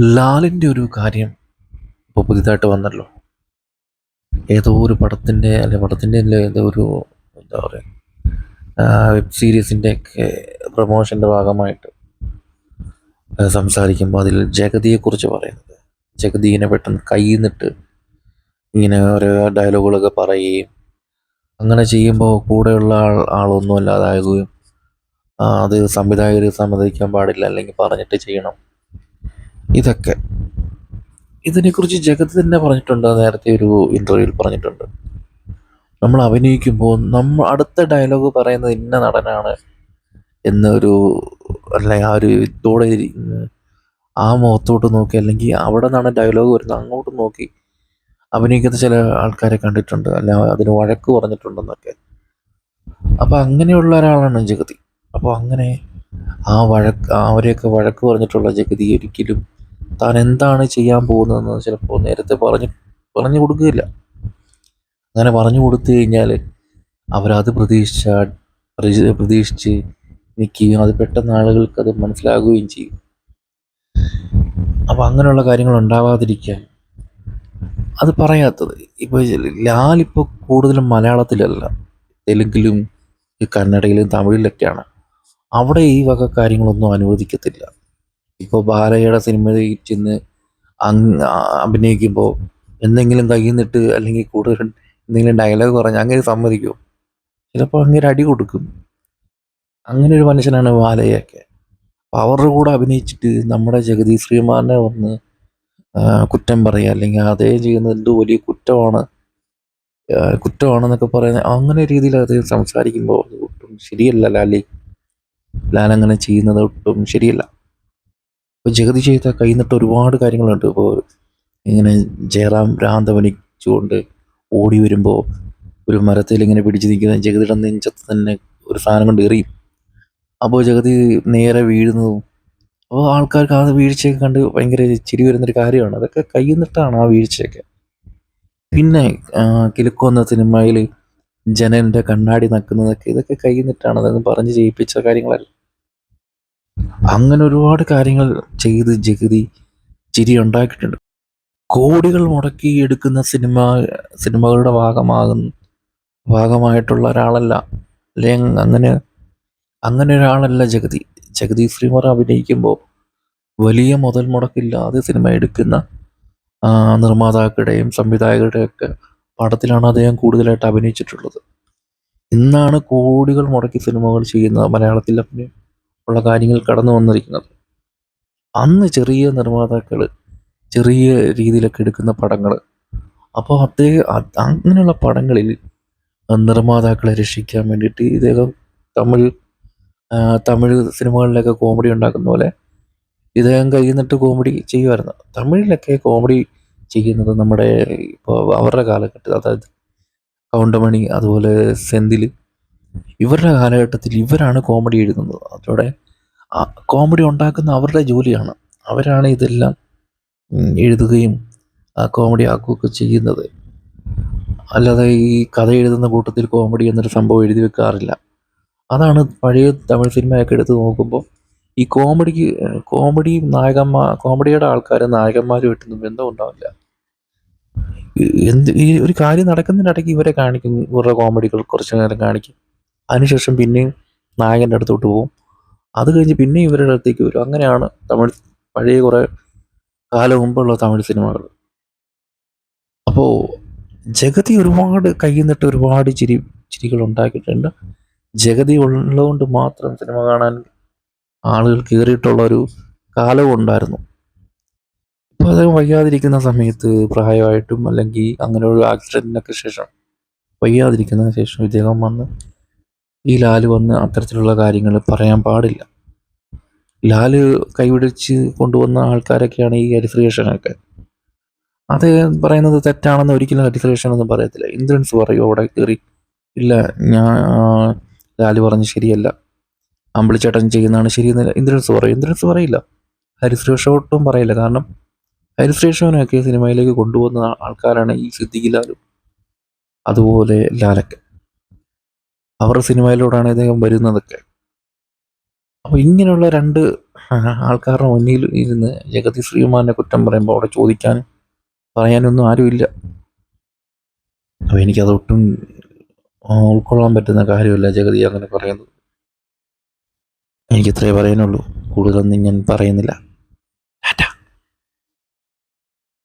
ലാലിന്റെ ഒരു കാര്യം ഇപ്പോൾ പുതിയതായിട്ട് വന്നല്ലോ. ഏതോ ഒരു പടത്തിന്റെ അല്ലെ പടത്തിന്റെ അല്ല ഏതോ ഒരു എന്താ പറയുക വെബ് സീരീസിന്റെ ഒക്കെ പ്രൊമോഷന്റെ ഭാഗമായിട്ട് സംസാരിക്കുമ്പോൾ അതിൽ ജഗതിയെക്കുറിച്ച് പറയുന്നത്. ജഗതിനെ പെട്ടെന്ന് കയ്യിൽ നിന്നിട്ട് ഇങ്ങനെ ഓരോ ഡയലോഗുകളൊക്കെ പറയുകയും അങ്ങനെ ചെയ്യുമ്പോൾ കൂടെയുള്ള ആൾ ആളൊന്നും അല്ലാതാകുകയും അത് സംവിധായകർ സമ്മതിക്കാൻ പാടില്ല അല്ലെങ്കിൽ പറഞ്ഞിട്ട് ചെയ്യണം. ഇതൊക്കെ. ഇതിനെക്കുറിച്ച് ജഗത് തന്നെ പറഞ്ഞിട്ടുണ്ട്? നേരത്തെ ഒരു ഇന്റർവ്യൂവിൽ പറഞ്ഞിട്ടുണ്ട്. നമ്മൾ അഭിനയിക്കുമ്പോൾ നമ്മൾ അടുത്ത ഡയലോഗ് പറയുന്നത് ഇന്ന നടനാണ് എന്നൊരു അല്ല ആ ഒരു ഇതോടെ ആ മുഖത്തോട്ട് നോക്കി അല്ലെങ്കിൽ അവിടെ നിന്നാണ് ഡയലോഗ് വരുന്നത് അങ്ങോട്ട് നോക്കി അഭിനയിക്കുന്ന ചില ആൾക്കാരെ കണ്ടിട്ടുണ്ട് അല്ല അതിന് വഴക്ക് പറഞ്ഞിട്ടുണ്ടെന്നൊക്കെ. അപ്പോൾ അങ്ങനെയുള്ള ഒരാളാണ് ജഗതി. അപ്പോൾ അങ്ങനെ ആ വഴക്ക് അവരെയൊക്കെ വഴക്ക് പറഞ്ഞിട്ടുള്ള ജഗതി ഒരിക്കലും താൻ എന്താണ് ചെയ്യാൻ പോകുന്നതെന്ന് ചിലപ്പോൾ നേരത്തെ പറഞ്ഞ് പറഞ്ഞു കൊടുക്കുകയില്ല. അങ്ങനെ പറഞ്ഞു കൊടുത്തു കഴിഞ്ഞാൽ അവരത് പ്രതീക്ഷിച്ച പ്രതീക്ഷിച്ച് നിൽക്കുകയും അത് പെട്ടെന്ന് ആളുകൾക്ക് അത് മനസ്സിലാകുകയും ചെയ്യും. അപ്പോൾ അങ്ങനെയുള്ള കാര്യങ്ങൾ ഉണ്ടാവാതിരിക്കാൻ അത് പറയാത്തത്. ഇപ്പോൾ ലാലിപ്പോൾ കൂടുതലും മലയാളത്തിലല്ല. തെലുങ്കിലും കന്നഡയിലും തമിഴിലൊക്കെയാണ്. അവിടെ ഈ വക കാര്യങ്ങളൊന്നും അനുവദിക്കത്തില്ല. ഇപ്പോൾ ബാലയുടെ സിനിമയിൽ ചെന്ന് അങ് അഭിനയിക്കുമ്പോൾ എന്തെങ്കിലും കയ്യിൽ നിന്നിട്ട് അല്ലെങ്കിൽ കൂടുതൽ എന്തെങ്കിലും ഡയലോഗ് പറഞ്ഞ് അങ്ങനെ സമ്മതിക്കും. ചിലപ്പോൾ അങ്ങനെ അടി കൊടുക്കും. അങ്ങനെ ഒരു മനുഷ്യനാണ് ബാലയൊക്കെ. അപ്പോൾ അവരുടെ കൂടെ അഭിനയിച്ചിട്ട് നമ്മുടെ ജഗതി വന്ന് കുറ്റം പറയുക അല്ലെങ്കിൽ അതേ ചെയ്യുന്നത് എന്തോ വലിയ കുറ്റമാണ് കുറ്റമാണെന്നൊക്കെ പറയുന്ന അങ്ങനെ രീതിയിൽ അത് സംസാരിക്കുമ്പോൾ ഒട്ടും ശരിയല്ല ലാലി ലാൽ അങ്ങനെ ചെയ്യുന്നത് ഒട്ടും ശരിയല്ല. ഇപ്പോൾ ജഗതി ചെയ്ത കയ്യിൽ ഒരുപാട് കാര്യങ്ങളുണ്ട്. ഇപ്പോൾ ഇങ്ങനെ ജയറാം ഭ്രാന്തവനിച്ചുകൊണ്ട് ഓടി വരുമ്പോൾ ഒരു മരത്തിൽ ഇങ്ങനെ പിടിച്ച് നിൽക്കുന്ന ജഗതിയുടെ നെഞ്ചത്ത് തന്നെ ഒരു സാധനം കൊണ്ട് എറിയും. അപ്പോൾ ജഗതി നേരെ വീഴുന്നതും അപ്പോൾ ആൾക്കാർക്ക് ആ വീഴ്ചയൊക്കെ കണ്ട് ഭയങ്കര ചിരി വരുന്നൊരു കാര്യമാണ്. അതൊക്കെ കയ്യിൽ ആ വീഴ്ചയൊക്കെ. പിന്നെ ആ, കിലുക്കോന്ന സിനിമയിൽ ജനലിന്റെ കണ്ണാടി നക്കുന്നതൊക്കെ ഇതൊക്കെ കയ്യിൽ അതൊന്നും പറഞ്ഞ് ചെയ്യിപ്പിച്ച കാര്യങ്ങളല്ല. അങ്ങനെ ഒരുപാട് കാര്യങ്ങൾ ചെയ്ത് ജഗതി ചിരി ഉണ്ടാക്കിയിട്ടുണ്ട്. കോടികൾ മുടക്കി എടുക്കുന്ന സിനിമ സിനിമകളുടെ ഭാഗമാകുന്ന ഭാഗമായിട്ടുള്ള ഒരാളല്ല. അല്ലെങ്കിൽ അങ്ങനെ അങ്ങനെ ഒരാളല്ല ജഗതി. ജഗതി ശ്രീമർ അഭിനയിക്കുമ്പോൾ വലിയ മുതൽ മുടക്കില്ലാതെ സിനിമ എടുക്കുന്ന നിർമ്മാതാക്കളുടെയും സംവിധായകരുടെയും ഒക്കെ പടത്തിലാണ് അദ്ദേഹം കൂടുതലായിട്ട് അഭിനയിച്ചിട്ടുള്ളത്. ഇന്നാണ് കോടികൾ മുടക്കി സിനിമകൾ ചെയ്യുന്ന മലയാളത്തിൽ അഭിനയം. ഉള്ള കാര്യങ്ങൾ കടന്നു വന്നിരിക്കുന്നത്. അന്ന് ചെറിയ നിർമ്മാതാക്കൾ ചെറിയ രീതിയിലൊക്കെ എടുക്കുന്ന പടങ്ങൾ അപ്പോൾ അദ്ദേഹം അങ്ങനെയുള്ള പടങ്ങളിൽ നിർമ്മാതാക്കളെ രക്ഷിക്കാൻ വേണ്ടിയിട്ട് ഇദ്ദേഹം തമിഴ് തമിഴ് സിനിമകളിലൊക്കെ കോമഡി ഉണ്ടാക്കുന്ന പോലെ ഇദ്ദേഹം കഴിയുന്നിട്ട് കോമഡി ചെയ്യുമായിരുന്നു. തമിഴിലൊക്കെ കോമഡി ചെയ്യുന്നത് നമ്മുടെ ഇപ്പോൾ അവരുടെ കാലഘട്ടത്തിൽ അതായത് കൗണ്ടമണി അതുപോലെ സെന്തിൽ ഇവരുടെ കാലഘട്ടത്തിൽ ഇവരാണ് കോമഡി എഴുതുന്നത്. അതോടെ കോമഡി ഉണ്ടാക്കുന്ന അവരുടെ ജോലിയാണ്. അവരാണ് ഇതെല്ലാം എഴുതുകയും കോമഡി ആക്കുകയൊക്കെ ചെയ്യുന്നത്. അല്ലാതെ ഈ കഥ എഴുതുന്ന കൂട്ടത്തിൽ കോമഡി എന്നൊരു സംഭവം എഴുതി വെക്കാറില്ല. അതാണ് പഴയ തമിഴ് സിനിമയൊക്കെ എടുത്ത് നോക്കുമ്പോൾ ഈ കോമഡിക്ക് കോമഡി നായകന്മാർ കോമഡിയുടെ ആൾക്കാർ നായകന്മാരുമായിട്ടൊന്നും ബന്ധം ഉണ്ടാവില്ല. എന്ത് ഈ ഒരു കാര്യം നടക്കുന്നതിനിടയ്ക്ക് ഇവരെ കാണിക്കും ഇവരുടെ കോമഡികൾ കുറച്ച് നേരം കാണിക്കും. അതിനുശേഷം പിന്നെയും നായകന്റെ അടുത്തോട്ട് പോകും. അത് കഴിഞ്ഞ് പിന്നെയും ഇവരുടെ അടുത്തേക്ക് വരും. അങ്ങനെയാണ് തമിഴ് പഴയ കുറേ കാലം മുമ്പുള്ള തമിഴ് സിനിമകൾ. അപ്പോൾ ജഗതി ഒരുപാട് കൈ നിട്ട് ഒരുപാട് ചിരി ചിരികൾ ഉണ്ടാക്കിയിട്ടുണ്ട്. ജഗതി ഉള്ളതുകൊണ്ട് മാത്രം സിനിമ കാണാൻ ആളുകൾ കയറിയിട്ടുള്ള ഒരു കാലവും ഉണ്ടായിരുന്നു. ഇപ്പോൾ അത് വയ്യാതിരിക്കുന്ന സമയത്ത് പ്രായമായിട്ടും അല്ലെങ്കിൽ അങ്ങനെ ഒരു ആക്സിഡന്റിനൊക്കെ ശേഷം വയ്യാതിരിക്കുന്നതിന് ശേഷം ഇദ്ദേഹം വന്ന് ഈ ലാൽ വന്ന് അത്തരത്തിലുള്ള കാര്യങ്ങൾ പറയാൻ പാടില്ല. ലാൽ കൈവിടിച്ച് കൊണ്ടുവന്ന ആൾക്കാരൊക്കെയാണ് ഈ ഹരിഫ്രിയേഷനൊക്കെ അത് പറയുന്നത് തെറ്റാണെന്ന് ഒരിക്കലും ഹരിഫ്രിയേഷൻ ഒന്നും പറയത്തില്ല. ഇന്ദ്രൻസ് പറയും അവിടെ കയറി. ഇല്ല ഞാൻ ലാൽ പറഞ്ഞ് ശരിയല്ല. അമ്പിളിച്ചേട്ടൻ ചെയ്യുന്നതാണ് ശരിയെന്ന് ഇന്ദ്രൻസ് പറയും. ഇന്ദ്രൻസ് പറയില്ല. ഹരിശ്രീകൃഷ്ണ ഒട്ടും പറയില്ല. കാരണം ഹരിശ്രീകൃഷ്ണനൊക്കെ സിനിമയിലേക്ക് കൊണ്ടുവന്ന ആൾക്കാരാണ് ഈ സിദ്ദിഖിലാലും അതുപോലെ ലാലൊക്കെ. അവരുടെ സിനിമയിലൂടെയാണ് ഇദ്ദേഹം വരുന്നതൊക്കെ. അപ്പോൾ ഇങ്ങനെയുള്ള രണ്ട് ആൾക്കാരുടെ മുന്നിൽ ഇരുന്ന് ജഗതി ശ്രീകുമാറിനെ കുറ്റം പറയുമ്പോൾ അവിടെ ചോദിക്കാൻ പറയാനൊന്നും ആരുമില്ല. അപ്പോൾ എനിക്കതൊട്ടും ഒട്ടും ഉൾക്കൊള്ളാൻ പറ്റുന്ന കാര്യമല്ല ജഗതി അങ്ങനെ പറയുന്നത്. എനിക്കിത്രേ പറയാനുള്ളൂ. കൂടുതലൊന്നും ഞാൻ പറയുന്നില്ല.